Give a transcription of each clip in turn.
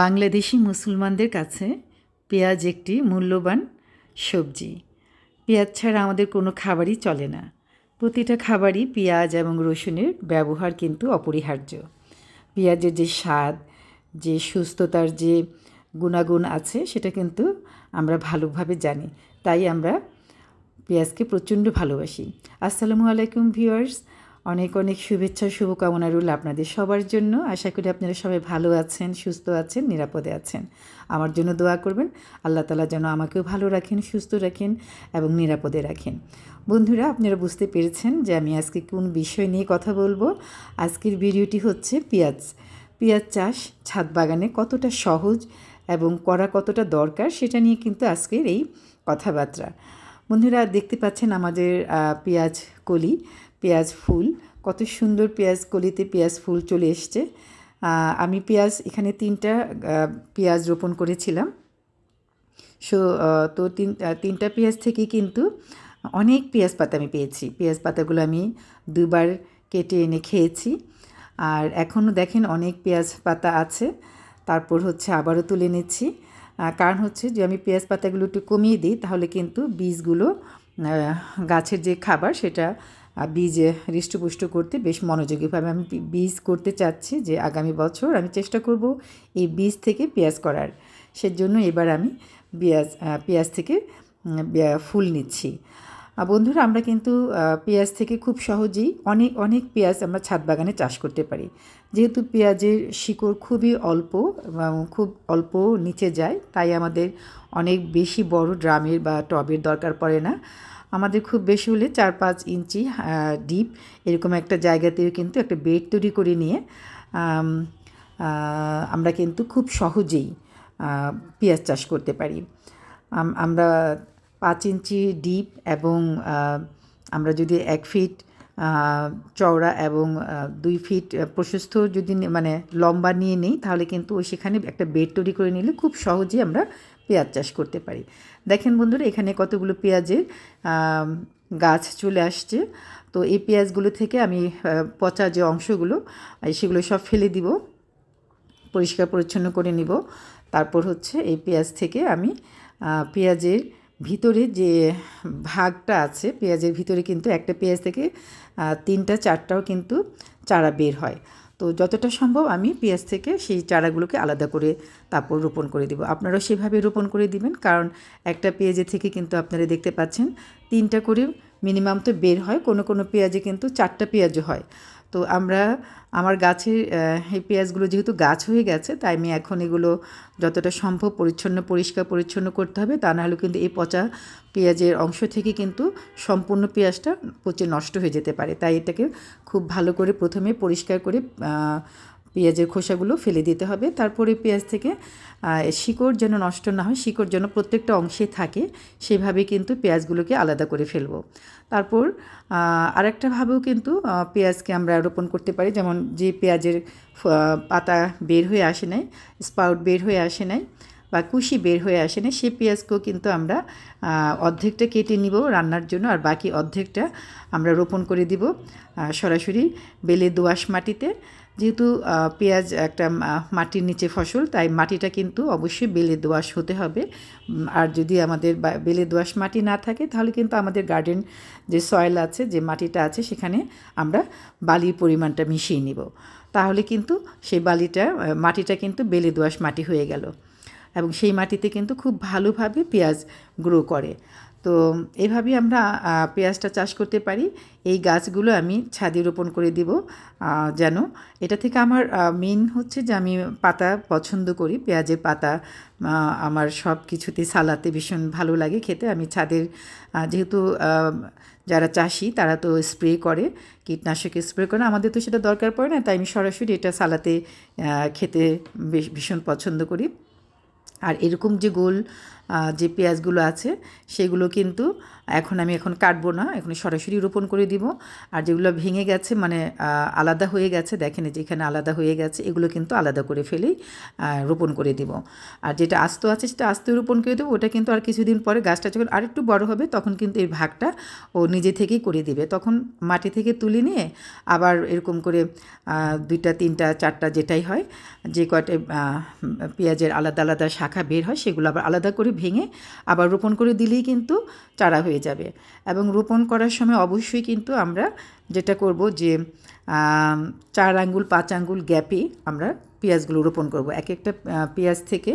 বাংলাদেশি মুসলমানদের কাছে পেঁয়াজ একটি মূল্যবান সবজি। পেঁয়াজ ছাড়া আমাদের কোনো খাবারই চলে না। প্রতিটা খাবারই পেঁয়াজ এবং রসুনের ব্যবহার কিন্তু অপরিহার্য। পেঁয়াজের যে স্বাদ, যে সুস্থতার যে গুণাগুণ আছে, সেটা কিন্তু আমরা ভালোভাবে জানি। তাই আমরা পেঁয়াজকে প্রচণ্ড ভালোবাসি। আসসালামু আলাইকুম ভিউয়ার্স অনেক অনেক শুভেচ্ছা, শুভকামনা রইল আপনাদের সবার জন্য। আশা করি আপনারা সবাই ভালো আছেন, সুস্থ আছেন, নিরাপদে আছেন। আমার জন্য দোয়া করবেন। আল্লাহ তালা যেন আমাকেও ভালো রাখেন, সুস্থ রাখেন এবং নিরাপদে রাখেন। বন্ধুরা, আপনারা বুঝতে পেরেছেন যে আমি আজকে কোন বিষয় নিয়ে কথা বলব। আজকের ভিডিওটি হচ্ছে পেঁয়াজ। পেঁয়াজ চাষ ছাদ বাগানে কতটা সহজ এবং করা কতটা দরকার সেটা নিয়ে কিন্তু আজকের এই কথাবার্তা। বন্ধুরা, দেখতে পাচ্ছেন আমাদের পেঁয়াজ কলি। পেঁয়াজ ফুল, কত সুন্দর পেঁয়াজ কলিতে পেঁয়াজ ফুল চলে এসছে। আমি পেঁয়াজ এখানে তিনটা পেঁয়াজ রোপণ করেছিলাম। সো তো তিন তিনটা পেঁয়াজ থেকে কিন্তু অনেক পেঁয়াজ পাতা আমি পেয়েছি। পেঁয়াজ পাতাগুলো আমি দুবার কেটে এনে খেয়েছি। আর এখনও দেখেন অনেক পেঁয়াজ পাতা আছে। তারপর হচ্ছে আবারও তুলে নিচ্ছি। কারণ হচ্ছে যে আমি পেঁয়াজ পাতাগুলো একটু কমিয়ে দিই, তাহলে কিন্তু বীজগুলো গাছের যে খাবার সেটা বীজ হৃষ্টপুষ্ট করতে বেশ মনোযোগীভাবে আমি বীজ করতে চাচ্ছি যে আগামী বছর আমি চেষ্টা করব এই বীজ থেকে পেঁয়াজ করার। সেজন্য এবার আমি পেঁয়াজ পেঁয়াজ থেকে ফুল নিচ্ছি। বন্ধুরা, আমরা কিন্তু পেঁয়াজ থেকে খুব সহজেই অনেক অনেক পেঁয়াজ আমরা ছাদ বাগানে চাষ করতে পারি। যেহেতু পেঁয়াজের শিকড় খুবই অল্প খুব অল্প নিচে যায়, তাই আমাদের অনেক বেশি বড় ড্রামের বা টবের দরকার পড়ে না। আমাদের খুব বেশি হলে চার পাঁচ ইঞ্চি ডিপ এরকম একটা জায়গাতেও কিন্তু একটা বেড তৈরি করে নিয়ে আমরা কিন্তু খুব সহজেই পেঁয়াজ চাষ করতে পারি। আমরা পাঁচ ইঞ্চি ডিপ এবং আমরা যদি এক ফিট চওড়া এবং দুই ফিট প্রশস্ত যদি মানে লম্বা নিয়ে নিই, তাহলে কিন্তু সেখানে একটা বেড তৈরি করে নিলে খুব সহজেই আমরা পেঁয়াজ চাষ করতে পারি। দেখেন বন্ধুরা, এখানে কতগুলো পেঁয়াজের গাছ চলে আসছে। তো এই পেঁয়াজগুলো থেকে আমি পচা যে অংশগুলো সেগুলো সব ফেলে দিব, পরিষ্কার পরিচ্ছন্ন করে নিব। তারপর হচ্ছে এই পেঁয়াজ থেকে আমি পেঁয়াজের ভিতরে যে ভাগটা আছে, পেঁয়াজের ভিতরে কিন্তু একটা পেঁয়াজ থেকে তিনটা, চারটাও কিন্তু চারা বের হয়। তো যতটা সম্ভব আমি পেঁয়াজ থেকে সেই চারাগুলোকে আলাদা করে তারপর রোপণ করে দিব। আপনারাও সেভাবে রোপণ করে দিবেন, কারণ একটা পেঁয়াজের থেকে কিন্তু আপনারা দেখতে পাচ্ছেন, তিনটা করে মিনিমাম তো বের হয়, কোনো কোনো পেঁয়াজে কিন্তু চারটা পেঁয়াজও হয়। তো আমরা, আমার গাছের এই পেঁয়াজগুলো যেহেতু গাছ হয়ে গেছে, তাই আমি এখন এগুলো যতটা সম্ভব পরিচ্ছন্ন, পরিষ্কার, পরিচ্ছন্ন করতে হবে, তা নাহলে কিন্তু এই পচা পেঁয়াজের অংশ থেকে কিন্তু সম্পূর্ণ পেঁয়াজটা পচে নষ্ট হয়ে যেতে পারে। তাই এটাকে খুব ভালো করে প্রথমে পরিষ্কার করে পেঁয়াজের খোসাগুলো ফেলে দিতে হবে। তারপরে পেঁয়াজ থেকে শিকড় যেন নষ্ট না হয়, শিকড় যেন প্রত্যেকটা অংশে থাকে, সেভাবে কিন্তু পেঁয়াজগুলোকে আলাদা করে ফেলব। তারপর আরেকটাভাবেও কিন্তু পেঁয়াজকে আমরা রোপণ করতে পারি। যেমন যে পেঁয়াজের পাতা বের হয়ে আসে নাই স্পাউট বের হয়ে আসে নাই বা কুশি বের হয়ে আসে না সেই পেঁয়াজকেও কিন্তু আমরা অর্ধেকটা কেটে নিব রান্নার জন্য আর বাকি অর্ধেকটা আমরা রোপণ করে দিব সরাসরি বেলে দোআঁশ মাটিতে। যেহেতু পেঁয়াজ একটা মাটির নিচে ফসল, তাই মাটিটা কিন্তু অবশ্যই বেলে দোআঁশ হতে হবে। আর যদি আমাদের বেলে দোআঁশ মাটি না থাকে, তাহলে কিন্তু আমাদের গার্ডেন যে সয়েল আছে, যে মাটিটা আছে, সেখানে আমরা বালির পরিমাণটা মিশিয়ে নিব। তাহলে কিন্তু সেই বালিটা মাটিটা কিন্তু বেলে দোআঁশ মাটি হয়ে গেল। এবং সেই মাটিতে কিন্তু খুব ভালোভাবে পেঁয়াজ গ্রো করে। তো এভাবেই আমরা পেঁয়াজটা চাষ করতে পারি। এই গাছগুলো আমি ছাদে রোপণ করে দিব যেন। এটা থেকে আমার মেন হচ্ছে যে আমি পাতা পছন্দ করি। পেঁয়াজের পাতা আমার সব কিছুতে সালাতে ভীষণ ভালো লাগে খেতে। আমি ছাদের যেহেতু যারা চাষি তারা তো স্প্রে করে, কীটনাশক স্প্রে করে। আমাদের তো সেটা দরকার পড়ে না, তাই আমি সরাসরি এটা সালাতে খেতে বেশ ভীষণ পছন্দ করি। আর এরকম যে গোল যে পেঁয়াজগুলো আছে, সেগুলো কিন্তু এখন আমি এখন কাটবো না এখন সরাসরি রোপণ করে দিব। আর যেগুলো ভেঙে গেছে মানে আলাদা হয়ে গেছে, দেখেন এই যে এখানে আলাদা হয়ে গেছে, এগুলো কিন্তু আলাদা করে ফেলেই রোপণ করে দিব। আর যেটা আস্ত আছে, সেটা আস্তে রোপণ করে দেবো, ওটা কিন্তু আর কিছুদিন পরে গাছটা যখন আরেকটু বড় হবে, তখন কিন্তু এই ভাগটা ও নিজে থেকেই করে দিবে। তখন মাটি থেকে তুলে নিয়ে আবার এরকম করে দুইটা, তিনটা, চারটা যেটাই হয়, যে কয়টা পেঁয়াজের আলাদা আলাদা শাখা বের হয়, সেগুলো আবার আলাদা করে ভেঙে আবার রোপণ করে দিলেই কিন্তু চারা হয়ে যাবে। এবং রোপণ করার সময় অবশ্যই কিন্তু আমরা যেটা করব যে চার আঙ্গুল, পাঁচ আঙ্গুল গ্যাপে আমরা পেঁয়াজগুলো রোপণ করব। এক একটা পেঁয়াজ থেকে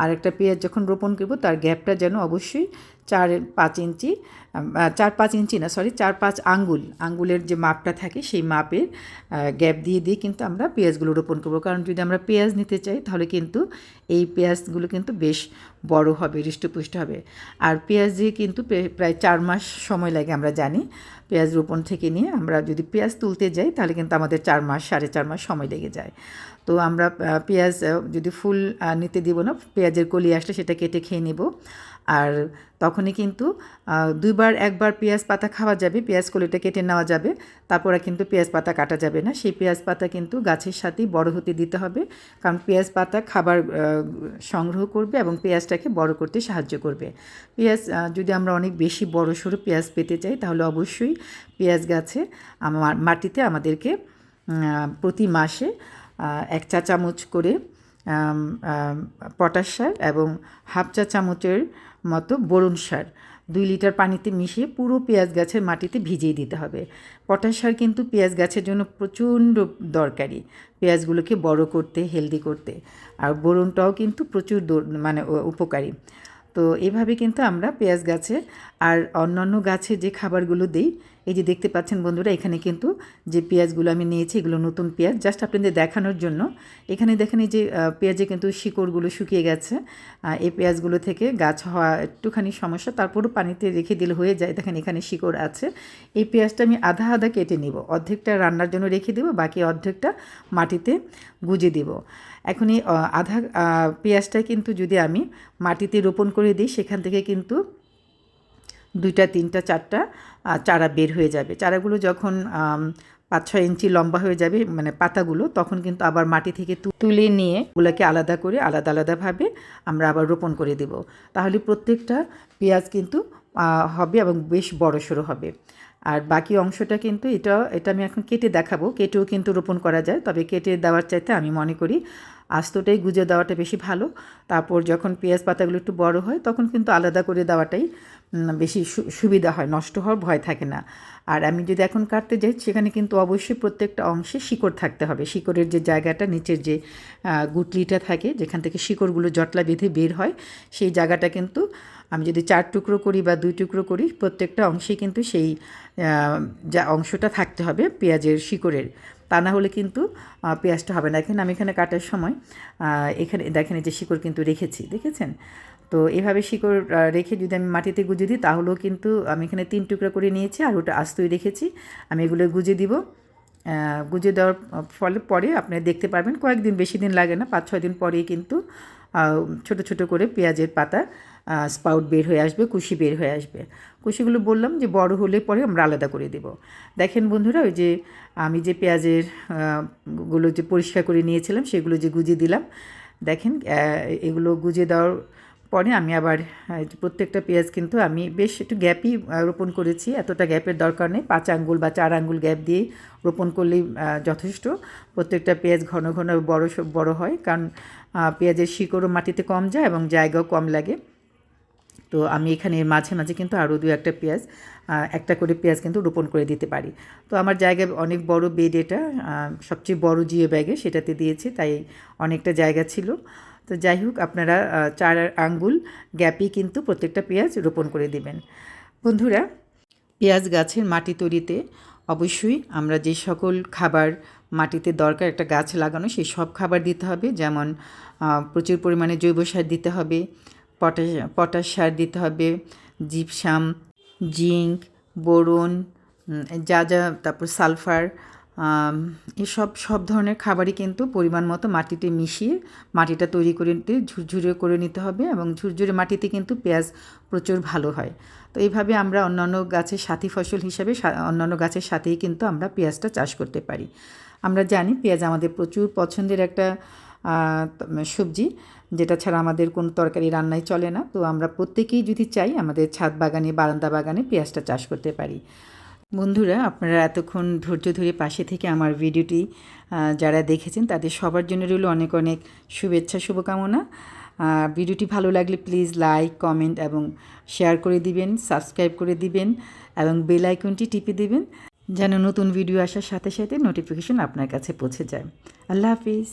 আর একটা পেঁয়াজ যখন রোপণ করব, তার গ্যাপটা যেন অবশ্যই চার পাঁচ ইঞ্চি চার পাঁচ ইঞ্চি না সরি চার পাঁচ আঙ্গুল, আঙ্গুলের যে মাপটা থাকে সেই মাপের গ্যাপ দিয়ে দিয়ে কিন্তু আমরা পেঁয়াজগুলো রোপণ করব। কারণ যদি আমরা পেঁয়াজ নিতে চাই তাহলে কিন্তু এই পেঁয়াজগুলো কিন্তু বেশ বড় হবে, হৃষ্টপুষ্ট হবে। আর পেঁয়াজ দিয়ে কিন্তু প্রায়- চার মাস সময় লাগে আমরা জানি, পেঁয়াজ রোপণ থেকে নিয়ে। আমরা যদি পেঁয়াজ তুলতে যাই তাহলে কিন্তু আমাদের চার মাস, সাড়ে চার মাস সময় লেগে যায়। তো আমরা পেঁয়াজ যদি ফুল নিতে দিব না, পেঁয়াজের কলি আসলে সেটা কেটে খেয়ে নেব। আর তখনই কিন্তু দুইবার, একবার পেঁয়াজ পাতা খাওয়া যাবে, পেঁয়াজ কলিটা কেটে নেওয়া যাবে, তারপরে কিন্তু পেঁয়াজ পাতা কাটা যাবে না। সেই পেঁয়াজ পাতা কিন্তু গাছের সাথেই বড় হতে দিতে হবে, কারণ পেঁয়াজ পাতা খাবার সংগ্রহ করবে এবং পেঁয়াজটাকে বড় করতে সাহায্য করবে। পেঁয়াজ যদি আমরা অনেক বেশি বড় সড়ো পেঁয়াজ পেতে চাই, তাহলে অবশ্যই পেঁয়াজ গাছে, আমার মাটিতে আমাদেরকে প্রতি মাসে এক চা চামচ করে পটাশ সার এবং হাফ চা চামচের মতো বোরন সার। দুই লিটার পানিতে মিশিয়ে পুরো পেঁয়াজ গাছের মাটিতে ভিজিয়ে দিতে হবে। পটাশ সার কিন্তু পেঁয়াজ গাছের জন্য প্রচণ্ড দরকারি। পেঁয়াজগুলোকে বড় করতে, হেলদি করতে। আর বোরনটাও কিন্তু প্রচুর মানে উপকারী। তো এভাবে কিন্তু আমরা পেঁয়াজ গাছে আর অন্যান্য গাছে যে খাবারগুলো দিই এই যে দেখতে পাচ্ছেন বন্ধুরা, এখানে কিন্তু যে পেঁয়াজগুলো আমি নিয়েছি, এগুলো নতুন পেঁয়াজ জাস্ট আপনাদের দেখানোর জন্য। এখানে দেখেন এই যে পেঁয়াজে কিন্তু শিকড়গুলো শুকিয়ে গেছে। এই পেঁয়াজগুলো থেকে গাছ হওয়া একটুখানি সমস্যা, তারপরও পানিতে রেখে দিলে হয়ে যায়। দেখেন এখানে শিকড় আছে। এই পেঁয়াজটা আমি আধা আধা কেটে নিব। অর্ধেকটা রান্নার জন্য রেখে দেবো, বাকি অর্ধেকটা মাটিতে গুজে দিব। এখন এই আধা পেঁয়াজটা কিন্তু যদি আমি মাটিতে রোপণ করে দিই, সেখান থেকে কিন্তু দুইটা, তিনটা, চারটা চারা বের হয়ে যাবে। চারাগুলো যখন পাঁচ ছয় ইঞ্চি লম্বা হয়ে যাবে মানে পাতাগুলো, তখন কিন্তু আবার মাটি থেকে তুলে নিয়ে ওগুলোকে আলাদা করে আলাদা, আলাদাভাবে আমরা আবার রোপণ করে দেব। তাহলে প্রত্যেকটা পেঁয়াজ কিন্তু হবে এবং বেশ বড় সড়ো হবে। আর বাকি অংশটা কিন্তু এটা এটা আমি এখন কেটে দেখাবো। কেটেও কিন্তু রোপণ করা যায়, তবে কেটে দেওয়ার চাইতে আমি মনে করি আস্তটাই গুজে দেওয়াটা বেশি ভালো। তারপর যখন পেঁয়াজ পাতাগুলো একটু বড় হয়, তখন কিন্তু আলাদা করে দেওয়াটাই বেশি সুবিধা হয়, নষ্ট হওয়ার ভয় থাকে না। আর আমি যদি এখন কাটতে যাই, সেখানে কিন্তু অবশ্যই প্রত্যেকটা অংশে শিকড় থাকতে হবে। শিকড়ের যে জায়গাটা, নিচের যে গুটলিটা থাকে, যেখান থেকে শিকড়গুলো জটলা বেঁধে বের হয়, সেই জায়গাটা কিন্তু আমি যদি চার টুকরো করি বা দুই টুকরো করি, প্রত্যেকটা অংশেই কিন্তু সেই যা অংশটা থাকতে হবে, পেঁয়াজের শিকড়ের। তা না হলে কিন্তু পেঁয়াজটা হবে না। এখানে আমি এখানে কাটার সময় এখানে দেখেন এই যে শিকড় কিন্তু রেখেছি, দেখেছেন? তো এভাবে শিকড় রেখে যদি আমি মাটিতে গুজে দিই, তাহলেও কিন্তু আমি এখানে তিন টুকরা করে নিয়েছি আর ওটা আস্তই রেখেছি। আমি এগুলো গুজে দিব। গুজে দেওয়ার ফলে পরে আপনি দেখতে পারবেন, কয়েকদিন বেশি দিন লাগে না, পাঁচ ছয় দিন পরেই কিন্তু ছোট ছোট করে পেঁয়াজের পাতা স্পাউট বের হয়ে আসবে, কুশি বের হয়ে আসবে। কুশিগুলো বললাম যে বড় হলে পরে আমরা আলাদা করে দেব। দেখেন বন্ধুরা, ওই যে আমি যে পেঁয়াজেরগুলো যে পরিষ্কার করে নিয়েছিলাম, সেগুলো যে গুজে দিলাম, দেখেন এগুলো গুজে দেওয়ার পরে আমি আবার প্রত্যেকটা পেঁয়াজ কিন্তু আমি বেশ একটু গ্যাপই রোপণ করেছি। এতটা গ্যাপের দরকার নেই, পাঁচ আঙ্গুল বা চার আঙ্গুল গ্যাপ দিয়ে রোপণ করলেই যথেষ্ট। প্রত্যেকটা পেঁয়াজ ঘন ঘন বড় বড় হয়, কারণ পেঁয়াজের শিকড়ও মাটিতে কম যায় এবং জায়গাও কম লাগে। তো আমি এখানে মাঝে মাঝে কিন্তু আরও দু একটা পেঁয়াজ একটা করে পেঁয়াজ কিন্তু রোপণ করে দিতে পারি। তো আমার জায়গায় অনেক বড় বেড এটা সবচেয়ে বড় জিও ব্যাগে সেটাতে দিয়েছি, তাই অনেকটা জায়গা ছিল। তো যাই হোক, আপনারা চার আঙ্গুল গ্যাপই কিন্তু প্রত্যেকটা পেঁয়াজ রোপণ করে দিবেন। বন্ধুরা, পেঁয়াজ গাছের মাটি তৈরিতে অবশ্যই আমরা যে সকল খাবার মাটিতে দরকার একটা গাছ লাগানো, সেই সব খাবার দিতে হবে। যেমন প্রচুর পরিমাণে জৈব সার দিতে হবে পটাশ পটাশ সার দিতে হবে, জিপসাম জিঙ্ক বোরন যা যা, তারপর সালফার এসব, সব ধরনের খাবারই কিন্তু পরিমাণ মতো মাটিতে মিশিয়ে মাটিটা তৈরি করে নিতে, ঝুরঝুরে করে নিতে হবে এবং ঝুরঝুরে মাটিতে কিন্তু পেঁয়াজ প্রচুর ভালো হয়। তো এইভাবে আমরা অন্যান্য গাছের সাথী ফসল হিসাবে অন্যান্য গাছের সাথেই কিন্তু আমরা পেঁয়াজটা চাষ করতে পারি। আমরা জানি পেঁয়াজ আমাদের প্রচুর পছন্দের একটা সবজি, যেটা ছাড়া আমাদের কোনো তরকারি রান্নায় চলে না। তো আমরা প্রত্যেকেই যদি চাই আমাদের ছাদ বাগানে, বারান্দা বাগানে পেঁয়াজটা চাষ করতে পারি। বন্ধুরা, আপনারা এতক্ষণ ধৈর্য ধরে পাশে থেকে আমার ভিডিওটি যারা দেখেছেন তাদের সবার জন্য রইল অনেক অনেক শুভেচ্ছা, শুভকামনা। ভিডিওটি ভালো লাগলে প্লিজ লাইক, কমেন্ট এবং শেয়ার করে দিবেন, সাবস্ক্রাইব করে দিবেন এবং বেল আইকনটি টিপে দিবেন, যেন নতুন ভিডিও আসার সাথে সাথে নোটিফিকেশন আপনার কাছে পৌঁছে যায়। আল্লাহ হাফিজ।